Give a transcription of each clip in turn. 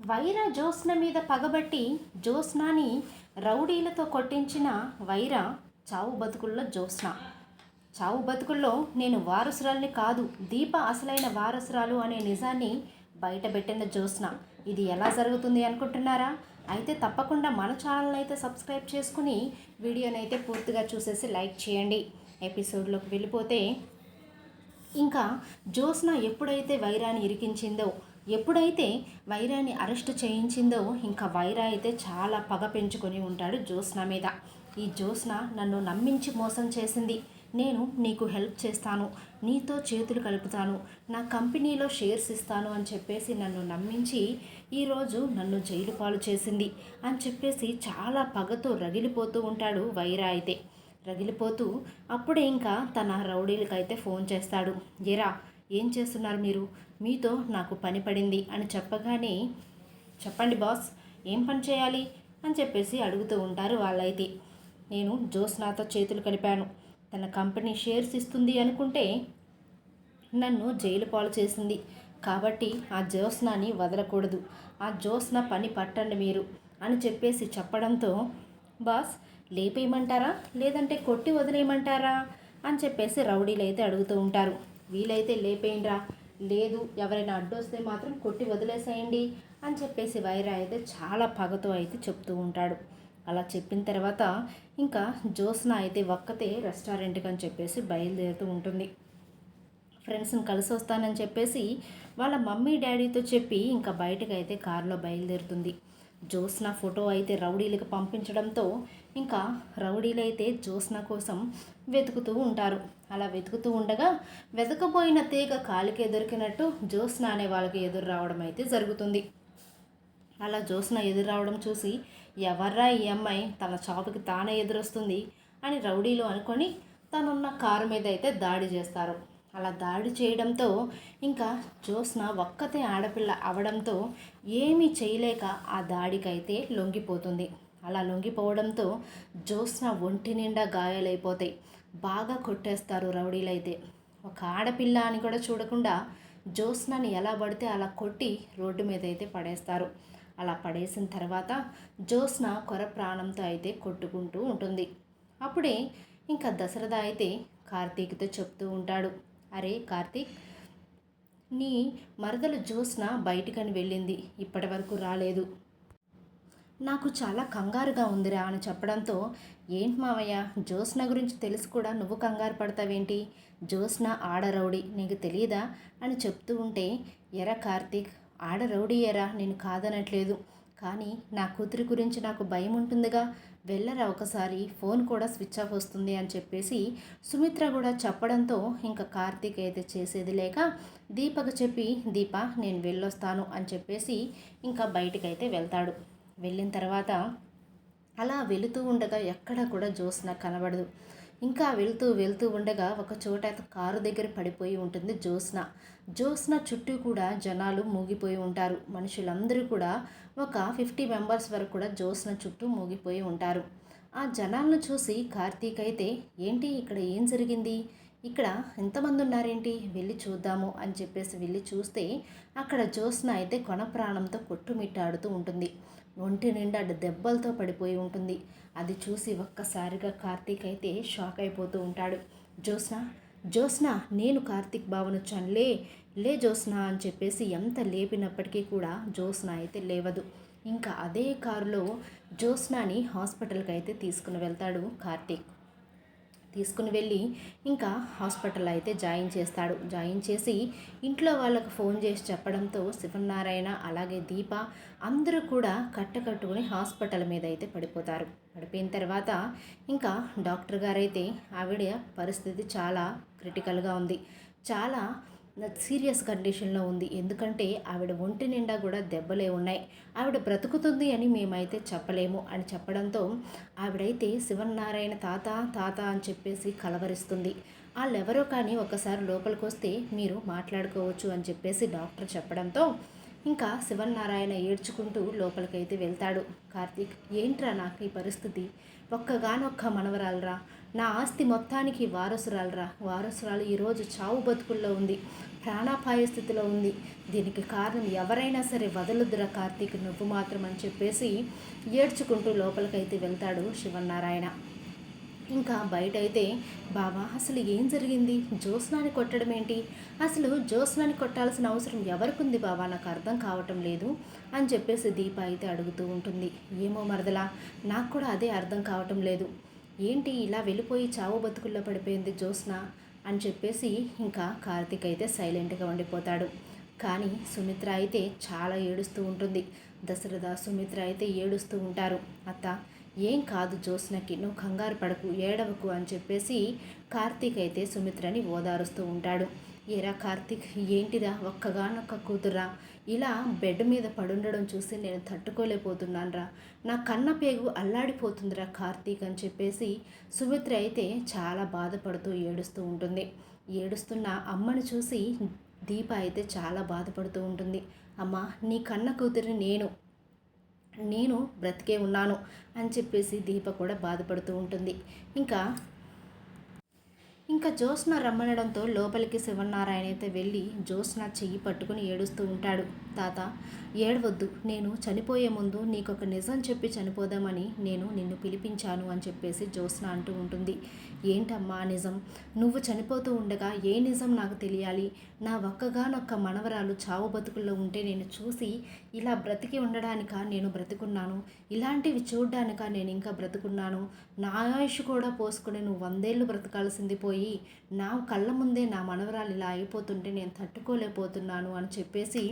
వైర జ్యోత్స్న మీద పగబట్టి జ్యోత్స్నాని రౌడీలతో కొట్టించిన వైర చావు బతుకుల్లో జ్యోత్స్న. చావు బతుకుల్లో నేను వారసురాల్ని కాదు దీప అసలైన వారసురాలు అనే నిజాన్ని బయటపెట్టిన జ్యోత్స్న. ఇది ఎలా జరుగుతుంది అనుకుంటున్నారా? అయితే తప్పకుండా మన ఛానల్ని అయితే సబ్స్క్రైబ్ చేసుకుని వీడియోని అయితే పూర్తిగా చూసేసి లైక్ చేయండి. ఎపిసోడ్లోకి వెళ్ళిపోతే ఇంకా జ్యోత్స్న ఎప్పుడైతే వైరాన్ని ఇరికించిందో ఎప్పుడైతే వైరాన్ని అరెస్ట్ చేయించిందో ఇంకా వైరా అయితే చాలా పగ పెంచుకొని ఉంటాడు జ్యోత్స్న మీద. ఈ జ్యోత్స్న నన్ను నమ్మించి మోసం చేసింది. నేను నీకు హెల్ప్ చేస్తాను. నీతో చేతులు కలుపుతాను. నా కంపెనీలో షేర్స్ ఇస్తాను అని చెప్పేసి నన్ను నమ్మించి ఈరోజు నన్ను జైలు పాలు చేసింది అని చెప్పేసి చాలా పగతో రగిలిపోతూ ఉంటాడు వైరా అయితే. రగిలిపోతూ అప్పుడే ఇంకా తన రౌడీలకైతే ఫోన్ చేస్తాడు. ఎరా ఏం చేస్తున్నారు మీరు? మీతో నాకు పని పడింది అని చెప్పగానే చెప్పండి బాస్ ఏం పని చేయాలి? అని చెప్పేసి అడుగుతూ ఉంటారు వాళ్ళైతే. నేను జోస్నాతో చేతులు కలిపాను. తన కంపెనీ షేర్స్ ఇస్తుంది అనుకుంటే నన్ను జైలు పాలు చేసింది. కాబట్టి ఆ జోస్నాని వదలకూడదు. ఆ జ్యోత్స్న పని పట్టండి మీరు అని చెప్పేసి చెప్పడంతో బాస్ లేపేయమంటారా? లేదంటే కొట్టి వదిలేయమంటారా? అని చెప్పేసి రౌడీలు అయితే అడుగుతూ ఉంటారు. వీలైతే లేపేయండిరా. లేదు ఎవరైనా అడ్డొస్తే మాత్రం కొట్టి వదిలేసేయండి అని చెప్పేసి వైరా అయితే చాలా పగతో అయితే చెప్తూ ఉంటాడు. అలా చెప్పిన తర్వాత ఇంకా జ్యోత్స్న అయితే ఒక్కతే రెస్టారెంట్కి అని చెప్పేసి బయలుదేరుతూ ఉంటుంది. ఫ్రెండ్స్ని కలిసి వస్తానని చెప్పేసి వాళ్ళ మమ్మీ డాడీతో చెప్పి ఇంకా బయటకు అయితే కారులో బయలుదేరుతుంది. జ్యోత్స్న ఫోటో అయితే రౌడీలకు పంపించడంతో ఇంకా రౌడీలు అయితే కోసం వెతుకుతూ ఉంటారు. అలా వెతుకుతూ ఉండగా వెతకపోయిన తీగ కాలికే దొరికినట్టు జోస్నా అనే వాళ్ళకి ఎదురు రావడం అయితే జరుగుతుంది. అలా జోస్నా ఎదురు రావడం చూసి ఎవర్రా ఈ అమ్మాయి? తన షాపుకి తానే ఎదురొస్తుంది అని రౌడీలు అనుకొని తనున్న కారు మీద అయితే దాడి చేస్తారు. అలా దాడి చేయడంతో ఇంకా జ్యోత్స్న ఒక్కతే ఆడపిల్ల అవడంతో ఏమీ చేయలేక ఆ దాడికైతే లొంగిపోతుంది. అలా లొంగిపోవడంతో జ్యోత్స్న ఒంటి నిండా గాయాలైపోతాయి. బాగా కొట్టేస్తారు రౌడీలైతే. ఒక ఆడపిల్ల అని కూడా చూడకుండా జ్యోత్స్నని ఎలా పడితే అలా కొట్టి రోడ్డు మీద అయితే పడేస్తారు. అలా పడేసిన తర్వాత జ్యోత్స్న కొర ప్రాణంతో అయితే కొట్టుకుంటూ ఉంటుంది. అప్పుడే ఇంకా దశరథ అయితే కార్తీక్తో చెప్తూ ఉంటాడు. అరే కార్తీక్ నీ మరదలు జ్యోత్స్న బయటికని వెళ్ళింది ఇప్పటి వరకు రాలేదు. నాకు చాలా కంగారుగా ఉందిరా అని చెప్పడంతో ఏంటి మావయ్య జ్యోత్స్న గురించి తెలిసి కూడా నువ్వు కంగారు పడతావేంటి? జ్యోత్స్న ఆడరౌడి నీకు తెలియదా అని చెప్తూ ఉంటే ఎరా కార్తీక్ ఆడరౌడీ ఎరా నేను కాదనట్లేదు. కానీ నా కూతురి గురించి నాకు భయం ఉంటుందిగా. వెళ్ళరా ఒకసారి ఫోన్ కూడా స్విచ్ ఆఫ్ వస్తుంది అని చెప్పేసి సుమిత్ర కూడా చెప్పడంతో ఇంకా కార్తీక్ అయితే చేసేది లేక దీపకు చెప్పి దీప నేను వెళ్ళొస్తాను అని చెప్పేసి ఇంకా బయటికైతే వెళ్తాడు. వెళ్ళిన తర్వాత అలా వెళుతూ ఉండగా ఎక్కడ కూడా జ్యోత్స్న కనబడదు. ఇంకా వెళ్తూ వెళ్తూ ఉండగా ఒక చోట కారు దగ్గర పడిపోయి ఉంటుంది జ్యోత్స్న. జ్యోత్స్న చుట్టూ కూడా జనాలు మూగిపోయి ఉంటారు. మనుషులందరూ కూడా ఒక ఫిఫ్టీ మెంబర్స్ వరకు కూడా జ్యోత్స్న చుట్టూ మూగిపోయి ఉంటారు. ఆ జనాలను చూసి కార్తీక్ అయితే ఏంటి ఇక్కడ ఏం జరిగింది? ఇక్కడ ఎంతమంది ఉన్నారేంటి? వెళ్ళి చూద్దాము అని చెప్పేసి వెళ్ళి చూస్తే అక్కడ జ్యోత్స్న అయితే కొన ప్రాణంతో కొట్టుమిట్టాడుతూ ఉంటుంది. ఒంటి నిండా దెబ్బలతో పడిపోయి ఉంటుంది. అది చూసి ఒక్కసారిగా కార్తీక్ అయితే షాక్ అయిపోతూ ఉంటాడు. జ్యోత్స్న జ్యోత్స్న నేను కార్తీక్ బావనొచ్చాను. లే లే జ్యోత్స్న అని చెప్పేసి ఎంత లేపినప్పటికీ కూడా జ్యోత్స్న అయితే లేవదు. ఇంకా అదే కారులో జ్యోత్స్నాని హాస్పిటల్కి అయితే తీసుకుని వెళ్తాడు కార్తీక్. తీసుకుని వెళ్ళి ఇంకా హాస్పిటల్ అయితే జాయిన్ చేస్తాడు. జాయిన్ చేసి ఇంట్లో వాళ్ళకు ఫోన్ చేసి చెప్పడంతో శివనారాయణ అలాగే దీప అందరూ కూడా కట్టకట్టుకుని హాస్పిటల్ మీద అయితే పడిపోతారు. పడిపోయిన తర్వాత ఇంకా డాక్టర్ గారైతే ఆవిడ పరిస్థితి చాలా క్రిటికల్గా ఉంది. చాలా సీరియస్ కండిషన్లో ఉంది. ఎందుకంటే ఆవిడ ఒంటి నిండా కూడా దెబ్బలే ఉన్నాయి. ఆవిడ బ్రతుకుతుంది అని మేమైతే చెప్పలేము అని చెప్పడంతో ఆవిడైతే శివనారాయణ తాత తాత అని చెప్పేసి కలవరిస్తుంది. వాళ్ళెవరో కానీ ఒకసారి లోపలికి వస్తే మీరు మాట్లాడుకోవచ్చు అని చెప్పేసి డాక్టర్ చెప్పడంతో ఇంకా శివనారాయణ ఏడ్చుకుంటూ లోపలికైతే వెళ్తాడు. కార్తీక్ ఏంట్రా నాకు ఈ పరిస్థితి? ఒక్కగానొక్క మనవరాలరా. నా ఆస్తి మొత్తానికి వారసురాలరా. వారసురాలు ఈరోజు చావు బతుకుల్లో ఉంది. ప్రాణాపాయ స్థితిలో ఉంది. దీనికి కారణం ఎవరైనా సరే వదలొద్దురా కార్తీక్. నువ్వు మాత్రం అని చెప్పేసి ఏడ్చుకుంటూ లోపలికైతే వెళ్తాడు శివనారాయణ ఇంకా బయట అయితే బాబా అసలు ఏం జరిగింది? జ్యోత్స్నాని కొట్టడం ఏంటి? అసలు జ్యోత్స్నాని కొట్టాల్సిన అవసరం ఎవరికుంది బాబా నాకు అర్థం కావటం లేదు అని చెప్పేసి దీప అయితే అడుగుతూ ఉంటుంది. ఏమో మరదలా నాకు కూడా అదే అర్థం కావటం లేదు. ఏంటి ఇలా వెళ్ళిపోయి చావు బతుకుల్లో పడిపోయింది జ్యోత్స్న అని చెప్పేసి ఇంకా కార్తీక్ అయితే సైలెంట్గా ఉండిపోతాడు. కానీ సుమిత్ర అయితే చాలా ఏడుస్తూ ఉంటుంది. దశరథ సుమిత్ర అయితే ఏడుస్తూ ఉంటారు. అత్త ఏం కాదు జ్యోత్స్నకి నువ్వు కంగారు పడకు ఏడవకు అని చెప్పేసి కార్తీక్ అయితే సుమిత్రని ఓదారుస్తూ ఉంటాడు. ఏరా కార్తీక్ ఏంటిరా ఒక్కగానొక్క కూతురా ఇలా బెడ్ మీద పడుండడం చూసి నేను తట్టుకోలేకపోతున్నానరా. నా కన్న పేగు అల్లాడిపోతుందిరా కార్తీక్ అని చెప్పేసి సుమిత్ర అయితే చాలా బాధపడుతూ ఏడుస్తూ ఉంటుంది. ఏడుస్తున్న అమ్మను చూసి దీప అయితే చాలా బాధపడుతూ ఉంటుంది. అమ్మ నీ కన్న కూతురిని నేను నేను బ్రతికే ఉన్నాను అని చెప్పేసి దీప కూడా బాధపడుతూ ఉంటుంది. ఇంకా ఇంకా జ్యోత్స్న రమ్మనడంతో లోపలికి శివనారాయణ అయితే వెళ్ళి జ్యోత్స్న చెయ్యి పట్టుకుని ఏడుస్తూ ఉంటాడు. తాత ఏడవద్దు. నేను చనిపోయే ముందు నీకు ఒక నిజం చెప్పి చనిపోదామని నేను నిన్ను పిలిపించాను అని చెప్పేసి జ్యోత్స్న అంటూ ఉంటుంది. ఏంటమ్మా నిజం? నువ్వు చనిపోతూ ఉండగా ఏ నిజం నాకు తెలియాలి? నా ఒక్కగానొక్క మనవరాలు చావు బతుకుల్లో ఉంటే నేను చూసి ఇలా బ్రతికి ఉండడానిక నేను బ్రతుకున్నాను? ఇలాంటివి చూడ్డానిక నేను ఇంకా బ్రతుకున్నాను? నా ఆయుష్ కూడా పోసుకుని నువ్వు వందేళ్ళు బ్రతకాల్సింది పోయి నా కళ్ళ ముందే నా మనవరాలు ఇలా అయిపోతుంటే నేను తట్టుకోలేకపోతున్నాను అని చెప్పేసి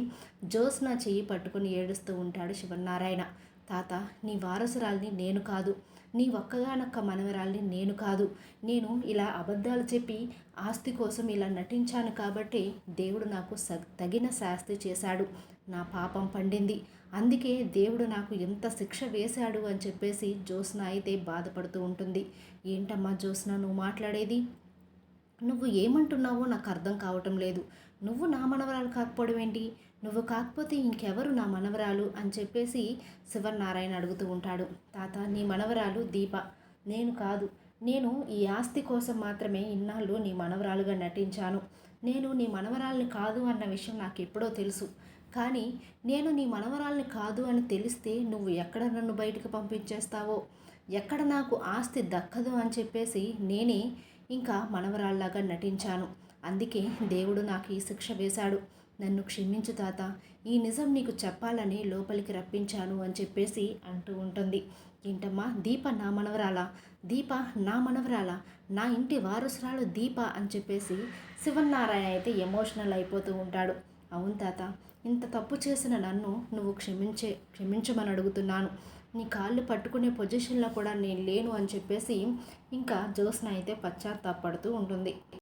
జ్యోత్స్న చెయ్యి పట్టుకుని ఏడుస్తూ ఉంటాడు శివనారాయణ తాత నీ వారసురాల్ని నేను కాదు. నీ ఒక్కగానొక్క మనవరాల్ని నేను కాదు. నేను ఇలా అబద్ధాలు చెప్పి ఆస్తి కోసం ఇలా నటించాను కాబట్టి దేవుడు నాకు స తగిన శాస్తి చేశాడు. నా పాపం పండింది. అందుకే దేవుడు నాకు ఎంత శిక్ష వేశాడు అని చెప్పేసి జ్యోత్స్న అయితే బాధపడుతూ ఉంటుంది. ఏంటమ్మా జ్యోత్స్న నువ్వు మాట్లాడేది? నువ్వు ఏమంటున్నావో నాకు అర్థం కావటం లేదు. నువ్వు నా మనవరాలు కాకపోవడం ఏంటి? నువ్వు కాకపోతే ఇంకెవరు నా మనవరాలు? అని చెప్పేసి శివనారాయణ అడుగుతూ ఉంటాడు. తాత నీ మనవరాలు దీప. నేను కాదు. నేను ఈ ఆస్తి కోసం మాత్రమే ఇన్నాళ్ళు నీ మనవరాలుగా నటించాను. నేను నీ మనవరాల్ని కాదు అన్న విషయం నాకు ఎప్పుడో తెలుసు. కానీ నేను నీ మనవరాల్ని కాదు అని తెలిస్తే నువ్వు ఎక్కడ నన్ను బయటకు పంపించేస్తావో? ఎక్కడ నాకు ఆస్తి దక్కదు అని చెప్పేసి నేనే ఇంకా మనవరాల్లాగా నటించాను. అందుకే దేవుడు నాకు ఈ శిక్ష వేశాడు. నన్ను క్షమించు తాత. ఈ నిజం నీకు చెప్పాలని లోపలికి రప్పించాను అని చెప్పేసి అంటూ ఉంటుంది. ఏంటమ్మా? దీప నా మనవరాల? దీప నా మనవరాల? నా ఇంటి వారసురాలు దీప అని చెప్పేసి శివనారాయణ అయితే ఎమోషనల్ అయిపోతూ ఉంటాడు. అవును తాత. ఇంత తప్పు చేసిన నన్ను నువ్వు క్షమించే క్షమించమని అడుగుతున్నాను. నీ కాళ్ళు పట్టుకునే పొజిషన్లో కూడా నేను లేను అని చెప్పేసి ఇంకా జ్యోత్స్న అయితే పశ్చాత్తాపడుతూ ఉంటుంది.